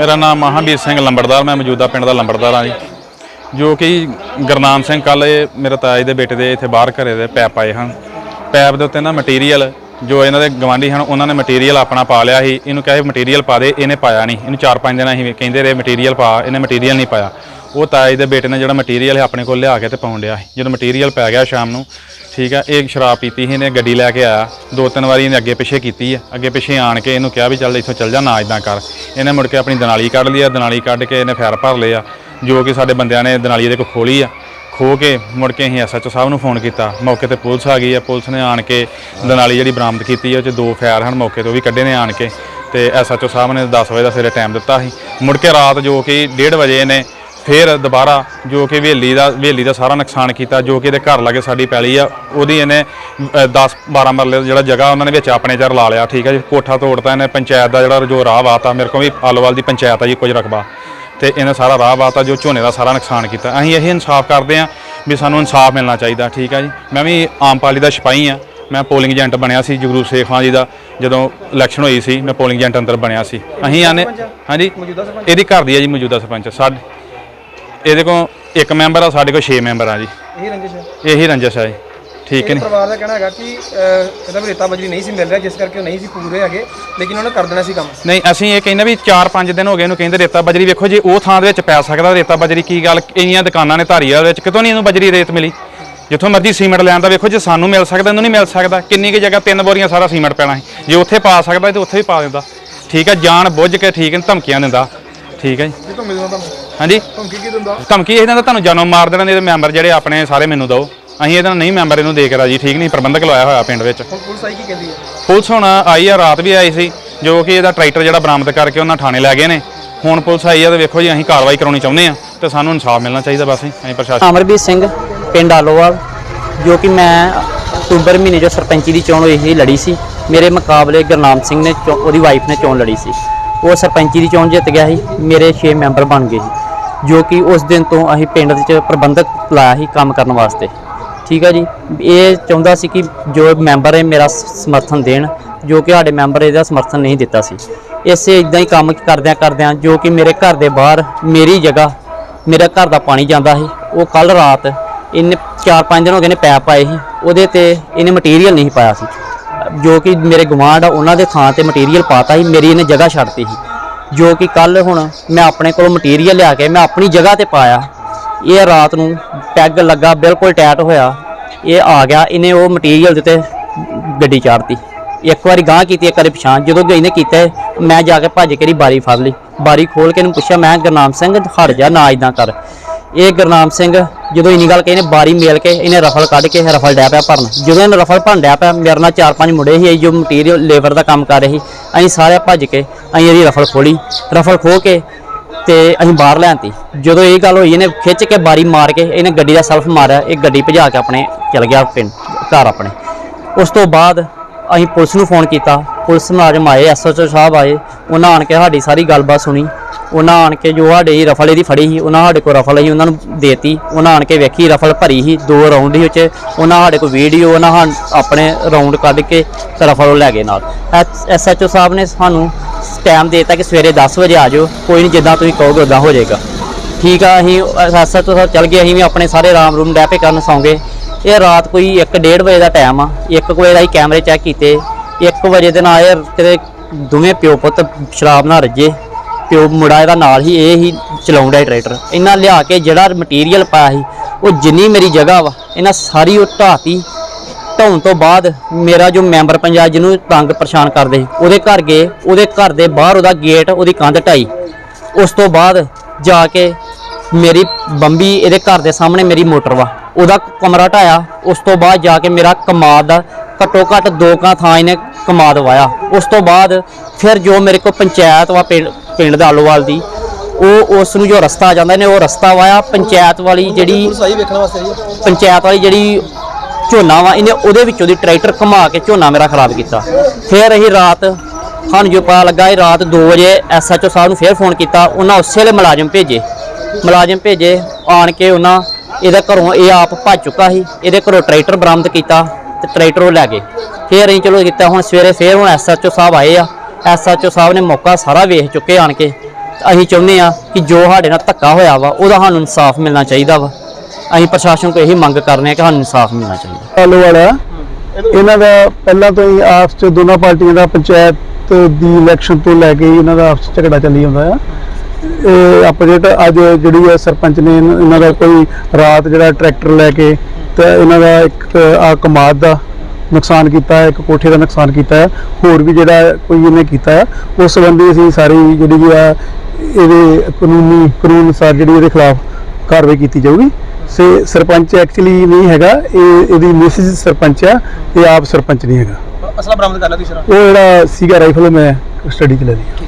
ਮੇਰਾ ਨਾਮ ਮਹਾਂਵੀਰ ਸਿੰਘ ਲੰਬੜਦਾਰ, ਮੈਂ ਮੌਜੂਦਾ ਪਿੰਡ ਦਾ ਲੰਬੜਦਾਰ ਹਾਂ ਜੀ। ਜੋ ਕਿ ਗੁਰਨਾਮ ਸਿੰਘ ਕੱਲ ਮੇਰੇ ਤਾਇਆ ਦੇ ਬੇਟੇ ਦੇ ਇੱਥੇ ਬਾਹਰ ਘਰੇ ਦੇ ਪੈਪ ਆਏ ਹਨ। ਪੈਪ ਦੇ ਉੱਤੇ ਨਾ ਮਟੀਰੀਅਲ ਜੋ ਇਹਨਾਂ ਦੇ ਗਵਾਂਢੀ ਹਨ, ਉਹਨਾਂ ਨੇ ਮਟੀਰੀਅਲ ਆਪਣਾ ਪਾ ਲਿਆ ਸੀ। ਇਹਨੂੰ ਕਹੇ ਮਟੀਰੀਅਲ ਪਾ ਦੇ, ਇਹਨੇ ਪਾਇਆ ਨਹੀਂ। ਇਹਨੂੰ ਚਾਰ ਪੰਜ ਦਿਨ ਅਸੀਂ ਕਹਿੰਦੇ ਰਹੇ ਮਟੀਰੀਅਲ ਪਾ, ਇਹਨੇ ਮਟੀਰੀਅਲ ਨਹੀਂ ਪਾਇਆ। ਉਹ ਤਾਇਆ ਦੇ ਬੇਟੇ ਨੇ ਜਿਹੜਾ ਮਟੀਰੀਅਲ ਆਪਣੇ ਕੋਲ ਲਿਆ ਕੇ ਤੇ ਪਾਉਣ ਡਿਆ ਸੀ। ਜਦੋਂ ਮਟੀਰੀਅਲ ਪੈ ਗਿਆ ਸ਼ਾਮ ਨੂੰ ਠੀਕ ਆ, ਇਹ ਸ਼ਰਾਬ ਪੀਤੀ ਸੀ, ਇਹਨੇ ਗੱਡੀ ਲੈ ਕੇ ਆਇਆ। ਦੋ ਤਿੰਨ ਵਾਰੀ ਇਹਨੇ ਅੱਗੇ ਪਿੱਛੇ ਕੀਤੀ ਹੈ ਅੱਗੇ ਪਿੱਛੇ ਆਣ ਕੇ ਇਹਨੂੰ ਕਿਹਾ ਵੀ ਚੱਲ ਇੱਥੋਂ ਚੱਲ ਜਾ, ਨਾ ਇਦਾਂ ਕਰ। ਇਹਨੇ ਮੁੜ ਕੇ ਆਪਣੀ ਦਨਾਲੀ ਕੱਢ ਲਈ ਆ, ਦਨਾਲੀ ਕੱਢ ਕੇ ਇਹਨੇ ਫੈਰ ਭਰ ਲਿਆ ਜੋ ਕਿ ਸਾਡੇ ਬੰਦਿਆਂ ਨੇ ਦਨਾਲੀ ਦੇ ਕੋਲ ਖੋਲੀ ਆ। ਖੋ ਕੇ ਮੁੜ ਕੇ ਅਸੀਂ ਐਸਐਚਓ ਸਾਹਿਬ ਨੂੰ ਫੋਨ ਕੀਤਾ। ਮੌਕੇ ਤੇ ਪੁਲਿਸ ਆ ਗਈ ਆ, ਪੁਲਿਸ ਨੇ ਆਣ ਕੇ ਦਨਾਲੀ ਜਿਹੜੀ ਬਰਾਮਦ ਕੀਤੀ ਆ, ਉਹ ਚ ਦੋ ਫੈਰ ਹਨ ਮੌਕੇ ਤੇ ਉਹ ਵੀ ਕੱਢੇ ਨੇ ਆਣ ਕੇ। ਤੇ ਐਸਐਚਓ ਸਾਹਿਬ ਨੇ 10 ਵਜੇ ਦਾ ਸਵੇਰੇ ਟਾਈਮ ਦਿੱਤਾ ਸੀ। ਮੁੜ ਕੇ ਰਾਤ ਜੋ ਕਿ 1:30 ਵਜੇ ਨੇ ਫਿਰ ਦੁਬਾਰਾ ਜੋ ਕਿ ਹਵੇਲੀ ਦਾ ਹਵੇਲੀ ਦਾ ਸਾਰਾ ਨੁਕਸਾਨ ਕੀਤਾ ਜੋ ਕਿ ਇਹਦੇ ਘਰ ਲਾਗੇ ਸਾਡੀ ਪੈਲੀ ਆ ਉਹਦੀ ਇਹਨੇ 10 12 ਮਰਲੇ ਦਾ ਜਿਹੜਾ ਜਗ੍ਹਾ ਉਹਨਾਂ ਨੇ ਵਿੱਚ ਆਪਣੇ ਚਰ ਲਾ ਲਿਆ ਠੀਕ ਹੈ ਜੀ। ਕੋਠਾ ਤੋੜਤਾ ਇਹਨੇ ਪੰਚਾਇਤ ਦਾ ਜਿਹੜਾ ਜੋ ਰਾਹ ਵਾਤਾ ਮੇਰੇ ਕੋਲ ਵੀ ਆਲੋਵਾਲ ਦੀ ਪੰਚਾਇਤ ਆ ਜੀ ਕੁਝ ਰਕਬਾ। ਤੇ ਇਹਨੇ ਸਾਰਾ ਰਾਹ ਵਾਤਾ ਜੋ ਝੋਨੇ ਦਾ ਸਾਰਾ ਨੁਕਸਾਨ ਕੀਤਾ। ਅਸੀਂ ਇਹ ਇਨਸਾਫ ਕਰਦੇ ਆ ਵੀ ਸਾਨੂੰ ਇਨਸਾਫ ਮਿਲਣਾ ਚਾਹੀਦਾ ਠੀਕ ਹੈ ਜੀ। ਮੈਂ ਵੀ ਆਮ ਪਾਰਟੀ ਦਾ ਸਿਪਾਹੀ ਆ। ਮੈਂ ਪੋਲਿੰਗ ਏਜੰਟ ਬਣਿਆ ਸੀ ਜਗਰੂਪ ਸੇਖ ਖਾਨ ਜੀ ਦਾ ਜਦੋਂ ਇਲੈਕਸ਼ਨ ਹੋਈ ਸੀ ਮੈਂ ਪੋਲਿੰਗ ਏਜੰਟ ਅੰਦਰ ਬਣਿਆ ਸੀ। ਅਸੀਂ ਆਨੇ ਹਾਂਜੀ ਇਹਦੀ ਘਰ ਦੀ ਹੈ ਜੀ ਮੌਜੂਦਾ ਸਰਪੰਚ ਸਾਡੇ ਇਹਦੇ ਕੋਲ ਇੱਕ ਮੈਂਬਰ ਆ ਸਾਡੇ ਕੋਲ 6 ਮੈਂਬਰ ਆ ਜੀ। ਇਹ ਰੰਜਿਸ਼ ਹੈ? ਇਹੀ ਰੰਜਸ ਹੈ ਜੀ। ਠੀਕ ਨੀ? ਪਰਿਵਾਰ ਦਾ ਕਹਿਣਾ ਹੈਗਾ ਕਿ ਅਹ, ਇਹਦਾ ਵੀ ਰੇਤਾ ਬਜਰੀ ਨਹੀਂ ਸੀ ਮਿਲ ਰਿਹਾ ਜਿਸ ਕਰਕੇ ਉਹ ਨਹੀਂ ਸੀ ਪੂਰੇ ਹੈਗੇ ਲੇਕਿਨ ਉਹਨੇ ਕਰ ਦੇਣਾ ਸੀ ਕੰਮ। ਨਹੀਂ ਅਸੀਂ ਇਹ ਕਹਿੰਦੇ ਵੀ 4-5 ਦਿਨ ਹੋ ਗਏ ਇਹਨੂੰ ਕਹਿੰਦੇ ਰੇਤਾ ਬਜਰੀ। ਵੇਖੋ ਜੀ ਉਹ ਥਾਂ ਦੇ ਵਿੱਚ ਪੈ ਸਕਦਾ ਰੇਤਾ ਬਜਰੀ ਕੀ ਗੱਲ? ਇੰਨੀਆਂ ਦੁਕਾਨਾਂ ਨੇ ਧਾਰੀਵਾਲ ਵਿੱਚ ਕਿਤੋਂ ਨਹੀਂ ਇਹਨੂੰ ਬਜਰੀ ਰੇਤ ਮਿਲੀ? ਜਿੱਥੋਂ ਮਰਜ਼ੀ ਸੀਮੈਂਟ ਲੈਣ ਦਾ ਵੇਖੋ ਜੇ ਸਾਨੂੰ ਮਿਲ ਸਕਦਾ ਇਹਨੂੰ ਨਹੀਂ ਮਿਲ ਸਕਦਾ। ਕਿੰਨੀ ਕੁ ਜਗ੍ਹਾ ਤਿੰਨ ਬੋਰੀਆਂ ਸਾਰਾ ਸੀਮੈਂਟ ਪੈਣਾ ਸੀ। ਜੇ ਉੱਥੇ ਪਾ ਸਕਦਾ ਤੇ ਉੱਥੇ ਵੀ ਪਾ ਦਿੰਦਾ। ਠੀਕ ਹੈ ਜਾਣ ਬੁੱਝ ਕੇ ਠੀਕ ਹੈ ਧਮਕੀਆਂ ਦਿੰਦਾ। ਠੀਕ ਹੈ ਜੀ। ਇਹ ਤੋਂ ਹਾਂਜੀ। ਧਮਕੀ ਕੀ ਦਿੰਦਾ? ਧਮਕੀ ਇਹਨਾਂ ਦਾ ਤੁਹਾਨੂੰ ਜਾਨੋਂ ਮਾਰ ਦੇਣਾ ਇਹਦੇ ਮੈਂਬਰ ਜਿਹੜੇ ਆਪਣੇ ਸਾਰੇ ਮੈਨੂੰ ਦਿਓ। ਅਸੀਂ ਇਹਦਾ ਨਹੀਂ ਮੈਂਬਰ ਇਹਨੂੰ ਦੇ ਕੇ ਰਾਜੀ ਠੀਕ ਨਹੀਂ? ਪ੍ਰਬੰਧਕ ਲਾਇਆ ਹੋਇਆ ਪਿੰਡ ਵਿੱਚ। ਹੁਣ ਪੁਲਿਸ ਆਈ ਕੀ ਕਹਿੰਦੀ ਹੈ? ਪੁਲਿਸ ਹੁਣ ਆਈ ਆ ਰਾਤ ਵੀ ਆਈ ਸੀ ਜੋ ਕਿ ਇਹਦਾ ਟਰੈਕਟਰ ਜਿਹੜਾ ਬਰਾਮਦ ਕਰਕੇ ਉਹਨਾਂ ਥਾਣੇ ਲੈ ਗਏ ਨੇ। ਹੁਣ ਪੁਲਿਸ ਆਈ ਆ ਤੇ ਵੇਖੋ ਜੀ ਅਸੀਂ ਕਾਰਵਾਈ ਕਰਾਉਣੀ ਚਾਹੁੰਦੇ ਆ ਤੇ ਸਾਨੂੰ ਇਨਸਾਫ ਮਿਲਣਾ ਚਾਹੀਦਾ ਬਸ ਅਸੀਂ ਅਸੀਂ ਪ੍ਰਸ਼ਾਸਨ ਅਮਰਬੀਰ ਸਿੰਘ ਪਿੰਡ ਆਲੋਵਾਲ ਜੋ ਕਿ ਮੈਂ ਅਕਤੂਬਰ ਮਹੀਨੇ ਜੋ ਸਰਪੰਚੀ ਦੀ ਚੋਣ ਹੋਈ ਸੀ ਲੜੀ ਸੀ। ਮੇਰੇ ਮੁਕਾਬਲੇ ਗੁਰਨਾਮ ਸਿੰਘ ਨੇ ਚੋ- ਉਹਦੀ ਵਾਈਫ ਨੇ ਚੋਣ ਲੜੀ ਸੀ। ਉਹ ਸਰਪੰਚੀ ਦੀ ਚੋਣ ਜਿੱਤ ਗਿਆ ਸੀ ਮੇਰੇ 6 ਮੈਂਬਰ ਬਣ ਗਏ ਸੀ। ਜੋ ਕਿ ਉਸ ਦਿਨ ਤੋਂ ਅਸੀਂ ਪਿੰਡ ਵਿੱਚ ਪ੍ਰਬੰਧਕ ਲਾਇਆ ਸੀ ਕੰਮ ਕਰਨ ਵਾਸਤੇ। ਠੀਕ ਹੈ ਜੀ? ਇਹ ਚਾਹੁੰਦਾ ਸੀ ਕਿ ਜੋ ਮੈਂਬਰ ਹੈ ਮੇਰਾ ਸਮਰਥਨ ਦੇਣ, ਜੋ ਕਿ ਸਾਡੇ ਮੈਂਬਰ ਇਹਦਾ ਸਮਰਥਨ ਨਹੀਂ ਦਿੱਤਾ ਸੀ। ਇਸੇ ਇਦਾਂ ਹੀ ਕੰਮ ਕਰਦਿਆਂ ਕਰਦਿਆਂ ਜੋ ਕਿ ਮੇਰੇ ਘਰ ਦੇ ਬਾਹਰ ਮੇਰੀ ਜਗ੍ਹਾ, ਮੇਰਾ ਘਰ ਦਾ ਪਾਣੀ ਜਾਂਦਾ ਸੀ। ਉਹ ਕੱਲ ਰਾਤ ਇਹਨੇ 4-5 ਦਿਨ ਹੋ ਗਏ ਨੇ ਪੈਪ ਪਾਏ ਸੀ। ਉਹਦੇ ਤੇ ਇਹਨੇ ਮਟੀਰੀਅਲ ਨਹੀਂ ਪਾਇਆ ਸੀ। ਜੋ ਕਿ ਮੇਰੇ ਗਵਾਂਢ ਆ, ਉਹਨਾਂ ਦੇ ਥਾਂ ਤੇ ਮਟੀਰੀਅਲ ਪਾਤਾ ਸੀ। ਮੇਰੀ ਇਹਨੇ ਜਗ੍ਹਾ ਛੱਡਤੀ ਸੀ। ਜੋ ਕਿ ਕੱਲ ਹੁਣ ਮੈਂ ਆਪਣੇ ਕੋਲੋਂ ਮਟੀਰੀਅਲ ਲਿਆ ਕੇ ਮੈਂ ਆਪਣੀ ਜਗ੍ਹਾ ਤੇ ਪਾਇਆ। ਇਹ ਰਾਤ ਨੂੰ ਟੈਗ ਲੱਗਾ, ਬਿਲਕੁਲ ਟੈਟ ਹੋਇਆ। ਇਹ ਆ ਗਿਆ, ਇਹਨੇ ਉਹ ਮਟੀਰੀਅਲ ਦੇ ਉੱਤੇ ਗੱਡੀ ਚਾੜਤੀ। ਇੱਕ ਵਾਰੀ ਗਾਂਹ ਕੀਤੀ, ਇੱਕ ਵਾਰੀ ਪਛਾਣ। ਜਦੋਂ ਗਈ ਨੇ ਕੀਤਾ, ਮੈਂ ਜਾ ਕੇ ਭੱਜ ਕੇ ਦੀ ਬਾਰੀ ਫੜ ਲਈ। ਬਾਰੀ ਖੋਲ ਕੇ ਇਹਨੂੰ ਪੁੱਛਿਆ, ਮੈਂ ਗੁਰਨਾਮ ਸਿੰਘ, ਹਟ ਜਾ, ਨਾ ਇਦਾਂ ਕਰ। ਇਹ ਗੁਰਨਾਮ ਸਿੰਘ ਜਦੋਂ ਇੰਨੀ ਗੱਲ ਕਹੀ ਨੇ ਬਾਰੀ ਮੇਲ ਕੇ ਇਹਨੇ ਰਫਲ ਕੱਢ ਕੇ ਰਫਲ ਡਿਆ ਪਿਆ ਭਰਨ। ਜਦੋਂ ਇਹਨੇ ਰਫਲ ਭਰਨ ਡਿਆ ਪਿਆ, ਮੇਰੇ ਨਾਲ ਚਾਰ ਪੰਜ ਮੁੰਡੇ ਸੀ ਜੋ ਮਟੀਰੀਅਲ ਲੇਬਰ ਦਾ ਕੰਮ ਕਰ ਰਹੇ ਸੀ, ਅਸੀਂ ਸਾਰੇ ਭੱਜ ਕੇ ਅਸੀਂ ਇਹਦੀ ਰਫਲ ਖੋਲੀ। ਰਫਲ ਖੋ ਕੇ ਤੇ ਅਸੀਂ ਬਾਹਰ ਲਿਆਂਤੀ। ਜਦੋਂ ਇਹ ਗੱਲ ਹੋਈ, ਇਹਨੇ ਖਿੱਚ ਕੇ ਬਾਰੀ ਮਾਰ ਕੇ ਇਹਨੇ ਗੱਡੀ ਦਾ ਸੈਲਫ ਮਾਰਿਆ, ਇਹ ਗੱਡੀ ਭਜਾ ਕੇ ਆਪਣੇ ਚਲ ਗਿਆ ਪਿੰਡ, ਘਰ ਆਪਣੇ। ਉਸ ਤੋਂ ਬਾਅਦ ਅਸੀਂ ਪੁਲਿਸ ਨੂੰ ਫੋਨ ਕੀਤਾ। ਪੁਲਿਸ ਮੁਲਾਜ਼ਮ ਆਏ ਐਸਐਚਓ ਸਾਹਿਬ ਆਏ, ਉਹਨਾਂ ਆਣ ਕੇ ਸਾਡੀ ਸਾਰੀ ਗੱਲਬਾਤ ਸੁਣੀ। ਉਹਨਾਂ ਆਣ ਕੇ ਜੋ ਸਾਡੇ ਰਫਲ ਇਹਦੀ ਫੜੀ ਸੀ, ਉਹਨਾਂ ਸਾਡੇ ਕੋਲ ਰਫਲ ਸੀ ਉਹਨਾਂ ਨੂੰ ਦੇਤੀ। ਉਹਨਾਂ ਆਣ ਕੇ ਵੇਖੀ ਰਫਲ ਭਰੀ ਸੀ, ਦੋ ਰਾਉਂਡ ਸੀ ਵਿੱਚ। ਉਹਨਾਂ ਸਾਡੇ ਕੋਲ ਵੀਡੀਓ ਉਹਨਾਂ ਹਨ ਆਪਣੇ ਰਾਉਂਡ ਕੱਢ ਕੇ ਰਫਲ ਉਹ ਲੈ ਗਏ ਨਾਲ। ਐਸਐਚਓ ਸਾਹਿਬ ਨੇ ਸਾਨੂੰ ਟਾਈਮ ਦੇਤਾ ਕਿ ਸਵੇਰੇ 10 ਵਜੇ ਆ ਜਾਓ। ਕੋਈ ਨਹੀਂ, ਜਿੱਦਾਂ ਤੁਸੀਂ ਕਹੋਗੇ ਉਦਾਂ ਹੋ ਜਾਏਗਾ। ਠੀਕ ਆ, ਅਸੀਂ ਐਸਐਚਓ ਤੋਂ ਚੱਲ ਗਏ। ਅਸੀਂ ਵੀ ਆਪਣੇ ਸਾਰੇ ਆਰਾਮ ਰੂਮ ਡੈਪੇ ਕਰਨ ਸੌਂਗੇ। ਇਹ ਰਾਤ ਕੋਈ 1:30 ਵਜੇ ਦਾ ਟਾਈਮ ਆ। 1 ਵਜੇ ਦਾ ਹੀ ਕੈਮਰੇ ਚੈੱਕ ਕੀਤੇ। 1 ਵਜੇ ਦੇ ਨਾਲ ਇਹ ਕਿਤੇ ਦੋਵੇਂ ਪਿਓ ਪੁੱਤ ਸ਼ਰਾਬ ਨਾਲ ਰੱਜੇ। ਪਿਓ ਮੁੰਡਾ ਇਹਦਾ ਨਾਲ ਹੀ ਇਹ ਹੀ ਚਲਾਉਂਦਾ ਟਰੈਕਟਰ। ਇਹਨਾਂ ਲਿਆ ਕੇ ਜਿਹੜਾ ਮਟੀਰੀਅਲ ਪਾਇਆ ਸੀ, ਉਹ ਜਿੰਨੀ ਮੇਰੀ ਜਗ੍ਹਾ ਵਾ, ਇਹਨਾਂ ਸਾਰੀ ਉਹ ਢਾਤੀ ਢਾਉਣ ਤੋਂ ਬਾਅਦ ਮੇਰਾ ਜੋ ਮੈਂਬਰ ਪੰਚਾਇਤ ਜਿਹਨੂੰ ਤੰਗ ਪਰੇਸ਼ਾਨ ਕਰਦੇ ਉਹਦੇ ਘਰ ਗਏ ਉਹਦੇ ਘਰ ਦੇ ਬਾਹਰ ਉਹਦਾ ਗੇਟ ਉਹਦੀ ਕੰਧ ਢਾਈ। ਉਸ ਤੋਂ ਬਾਅਦ ਜਾ ਕੇ ਮੇਰੀ ਬੰਬੀ ਇਹਦੇ ਘਰ ਦੇ ਸਾਹਮਣੇ ਮੇਰੀ ਮੋਟਰ ਵਾ ਉਹਦਾ ਕਮਰਾ ਢਾਇਆ। ਉਸ ਤੋਂ ਬਾਅਦ ਜਾ ਕੇ ਮੇਰਾ ਕਮਾਦ ਦਾ ਘੱਟੋ ਘੱਟ ਦੋ ਕਾਂ ਥਾਂ ਇਹਨੇ ਕਮਾਦ ਵਾਇਆ। ਉਸ ਤੋਂ ਬਾਅਦ ਫਿਰ ਜੋ ਮੇਰੇ ਕੋਲ ਪੰਚਾਇਤ ਵਾ ਪਿੰਡ ਪਿੰਡ ਦਾ ਆਲੋਵਾਲ ਦੀ ਉਹ ਉਸ ਨੂੰ ਜੋ ਰਸਤਾ ਜਾਂਦਾ ਇਹਨੇ ਉਹ ਰਸਤਾ ਵਾਇਆ ਪੰਚਾਇਤ ਵਾਲੀ ਜਿਹੜੀ ਵੇਖਣ ਵਾਸਤੇ। ਪੰਚਾਇਤ ਵਾਲੀ ਜਿਹੜੀ ਝੋਨਾ ਵਾ ਇਹਨੇ ਉਹਦੇ ਵਿੱਚੋਂ ਦੀ ਟਰੈਕਟਰ ਘੁਮਾ ਕੇ ਝੋਨਾ ਮੇਰਾ ਖਰਾਬ ਕੀਤਾ। ਫਿਰ ਅਸੀਂ ਰਾਤ, ਸਾਨੂੰ ਜੋ ਪਤਾ ਲੱਗਾ, ਇਹ ਰਾਤ 2 ਵਜੇ ਐਸਐਚਓ ਸਾਹਿਬ ਨੂੰ ਫਿਰ ਫੋਨ ਕੀਤਾ, ਉਹਨਾਂ ਉਸੇ ਵੇਲੇ ਮੁਲਾਜ਼ਮ ਭੇਜੇ। ਮੁਲਾਜ਼ਮ ਭੇਜੇ, ਆਣ ਕੇ ਉਹਨਾਂ, ਇਹਦੇ ਘਰੋਂ ਇਹ ਆਪ ਭੱਜ ਚੁੱਕਾ ਸੀ, ਇਹਦੇ ਘਰੋਂ ਟਰੈਕਟਰ ਬਰਾਮਦ ਕੀਤਾ ਤੇ ਟਰੈਕਟਰ ਉਹ ਲੈ ਗਏ। ਫਿਰ ਅਸੀਂ ਚਲੋ ਕੀਤਾ, ਹੁਣ ਸਵੇਰੇ ਫਿਰ ਹੁਣ ਐਸਐਚਓ ਸਾਹਿਬ ਆਏ ਆ। ਐਸਐਚਓ ਸਾਹਿਬ ਨੇ ਮੌਕਾ ਸਾਰਾ ਵੇਖ ਚੁੱਕੇ ਆਣ ਕੇ। ਅਸੀਂ ਚਾਹੁੰਦੇ ਆ ਕਿ ਜੋ ਸਾਡੇ ਨਾਲ ਧੱਕਾ ਹੋਇਆ ਵਾ, ਉਹਦਾ ਸਾਨੂੰ ਇਨਸਾਫ ਮਿਲਣਾ ਚਾਹੀਦਾ ਵਾ। ਅਸੀਂ ਪ੍ਰਸ਼ਾਸਨ ਤੋਂ ਇਹੀ ਮੰਗ ਕਰਨੇ ਹਾਂ ਕਿ ਸਾਨੂੰ ਇਨਸਾਫ ਮਿਲਣਾ ਚਾਹੀਦਾ। ਆਲੋ ਵਾਲਾ ਇਹਨਾਂ ਦਾ ਪਹਿਲਾਂ ਤੋਂ ਹੀ ਆਪਸ ਚ ਦੋਨਾਂ ਪਾਰਟੀਆਂ ਦਾ ਪੰਚਾਇਤ ਦੀ ਇਲੈਕਸ਼ਨ ਤੋਂ ਲੈ ਕੇ ਇਹਨਾਂ ਦਾ ਆਪਸ 'ਚ ਝਗੜਾ ਚੱਲੀ ਜਾਂਦਾ ਆ। ਇਹ ਅਪਡੇਟ ਅੱਜ ਜਿਹੜੀ ਹੈ ਸਰਪੰਚ ਨੇ ਇਹਨਾਂ ਇਹਨਾਂ ਦਾ ਕੋਈ ਰਾਤ ਜਿਹੜਾ ਟਰੈਕਟਰ ਲੈ ਕੇ ਤੇ ਇਹਨਾਂ ਦਾ ਇੱਕ ਆ ਕਮਾਦ ਦਾ ਨੁਕਸਾਨ ਕੀਤਾ ਹੈ ਇੱਕ ਕੋਠੇ ਦਾ ਨੁਕਸਾਨ ਕੀਤਾ ਹੈ ਹੋਰ ਵੀ ਜਿਹੜਾ ਕੋਈ ਇਹਨੇ ਕੀਤਾ ਹੈ ਉਸ ਸੰਬੰਧੀ ਅਸੀਂ ਸਾਰੀ ਜਿਹੜੀ ਆ ਇਹਦੇ ਕਾਨੂੰਨੀ ਕਾਨੂੰਨ ਅਨੁਸਾਰ ਜਿਹੜੀ ਇਹਦੇ ਖਿਲਾਫ ਕਾਰਵਾਈ ਕੀਤੀ ਜਾਊਗੀ। ਸੇ ਸਰਪੰਚ ਐਕਚੁਅਲੀ ਨਹੀਂ ਹੈਗਾ ਇਹ ਇਹਦੀ ਮਿਸਿਸ ਸਰਪੰਚ ਆ ਇਹ ਆਪ ਸਰਪੰਚ ਨਹੀਂ ਹੈਗਾ। ਅਸਲਾ ਬਰਾਮਦ ਕਰ ਲਿਆ ਤੁਸੀਂ ਉਹ ਜਿਹੜਾ ਸੀਗਾ ਰਾਈਫਲ ਮੈਂ ਸਟੱਡੀ ਚ ਲੈ ਲਈ